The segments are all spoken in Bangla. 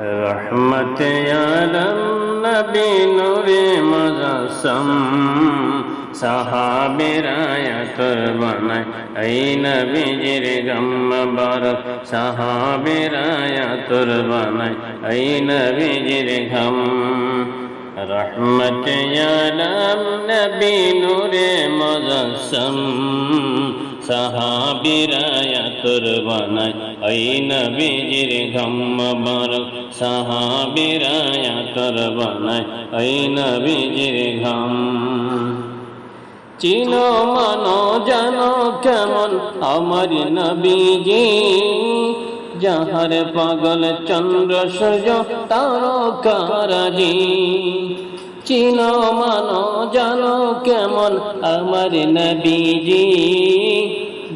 রহমত আলম নবী নূরে মুজাসম সাহাবিরায়াতর বানায় এই নবীজির গম বারক সাহাবিরায়াতর বানায় এই নবীজির ঘম রহমত আলম নবী নূরে মুজাসম। সাহাবিরায়াতর বানায় এই নবীজির ঘম বারক সাহাবিরায়াতর বানায় এই নবীজির ঘম। চিনো মানো, জানো কেমন আমার নবীজি? যাহার পাগল চন্দ্র সূর্য তারকারাজি চিনো মানো, জানো কেমন আমার নবীজি?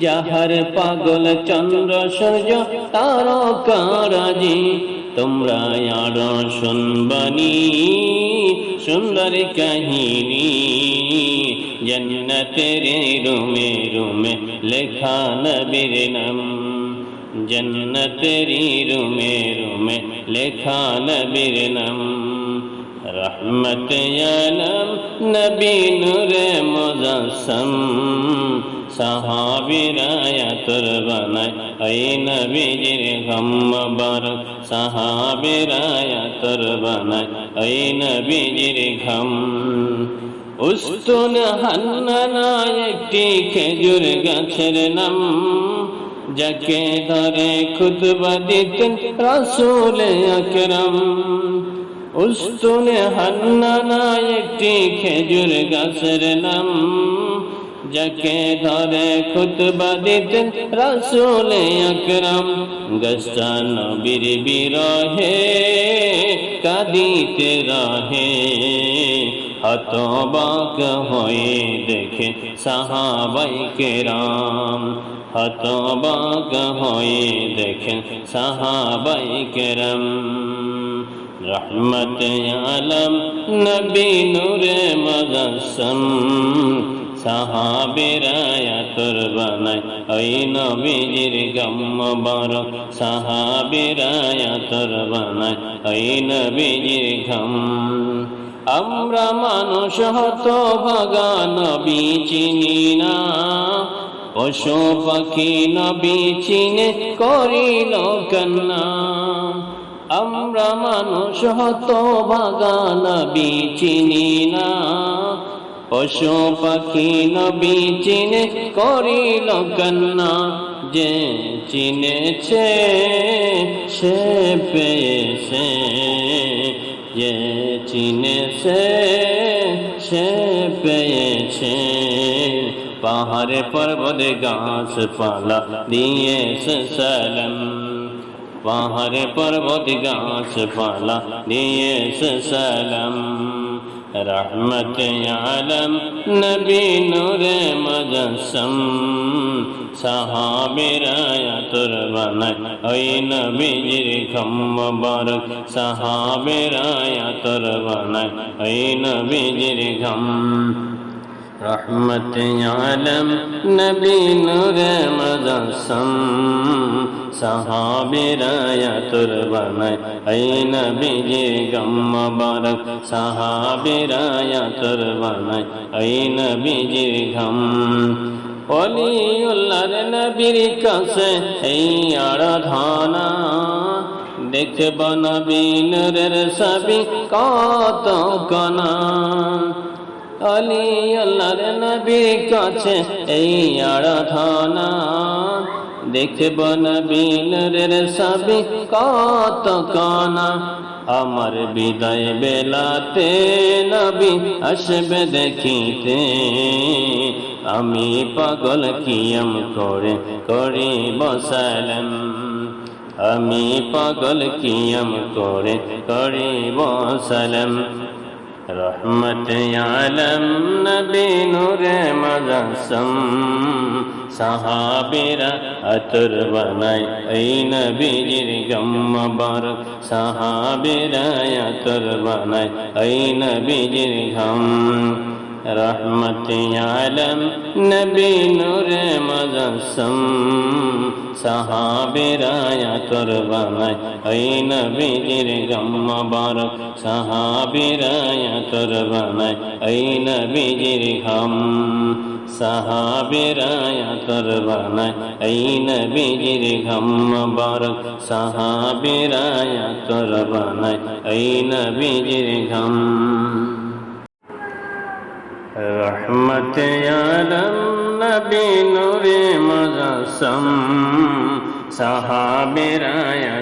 যাহার পাগল চন্দ্র সূর্য তারকারাজি। তোমরা আর শুনবানি, সুন্দর কাহিনী। জন্নতের রুমে রুমে লেখা নবীর নাম। জন্নতের রুমে রুমে লেখা নবীর নাম। রহমত নবী নূরে মুজাসম সাহাবিরায়াতর বানায় এই নবীজির গম বারক সাহাবিরায়াতর বানায় এই নবীজির ঘম। উস্তুন হান্নানা একটি খেজুর গাছের নাম, যাকে ধরে খুতবা দিতেন রাসূল আকরাম। উস্তুন হান্নানা একটি খেজুর গাছের নাম যাকে ধরে খুতবা দিতেন রাসূল আকরাম গস্তা নবীর বিরহে কাদিতে রহে হতবাক হয়ে দেখে সাহাবাই কেরাম। হতবাক হয়ে দেখে সাহাবাই কেরাম। রহমত আলম নবী নূরে মজসম সাহাবিরায়াতর বানায় ওই নবীজির গম বারক সাহাবিরায়াতর বানায় ওই নবীজির ঘম। আমরা মানুষ হত ভাগা নবী চিনি না। পশু পাখি নবী চিনে করিল কন্যা আমরা মানুষ হত ভাগা নবী চিনি না। পশু পাখি নবী চিনে করিল কন্যা যে চিনেছে সে পেয়েছে। চিনেছে সে পেয়েছে পাহাড়ে পর্বত গাছ পালা দিয়েছে সালাম পাহাড়ে পর্বত গাছ পালা দিয়েছে সালাম রহমত আলম, নবী নূরে মজসম। সাহাবিরায়াতুর বানায় ওই নবীজির খম বারক সাহাবিরায়াতুর বানায় ওই নবীজির ঘম রহমত আলম নবী নূরে মজসম সাহাবিরায়াতুর বানায় এই নবীজির গম বারক সাহাবিরায়াতুর বানায় এই নবীজির ঘম অলিউল্লার নবীর কাছে এই আরাধনা দেখব নবীনের সবই কত কনা অলি আল্লাহর নবীর কাছে এই আরাধনা। দেখব নবীনের সবই কত কনা। আমার বিদায় বেলাতে নবী আসবে দেখিতে। আমি পাগল কিয়ম করে করি বসালাম আমি পাগল কিয়ম করে করি বসালাম রহমত আলম নবী নূরে মজসম সাহাবিরা আতর বানায় এই নবীজির গম বারক সাহাবিরা আতর বানায় এই নবীজির ঘম। রহমত আলম নবী নূরে মজসম সাহাবিরায়া তোর বানায়, ওই নবীজির গম মুবারক সাহাবিরায়া তোর বানায়, ওই নবীজির ঘম সাহাবিরায়া তোর বানায় এই নবীজির ঘম মুবারক সাহাবিরায়া তোর বানায় এই নবীজির ঘম। রহমত আলম নবী নূরে মজসম সাহাবিরায়া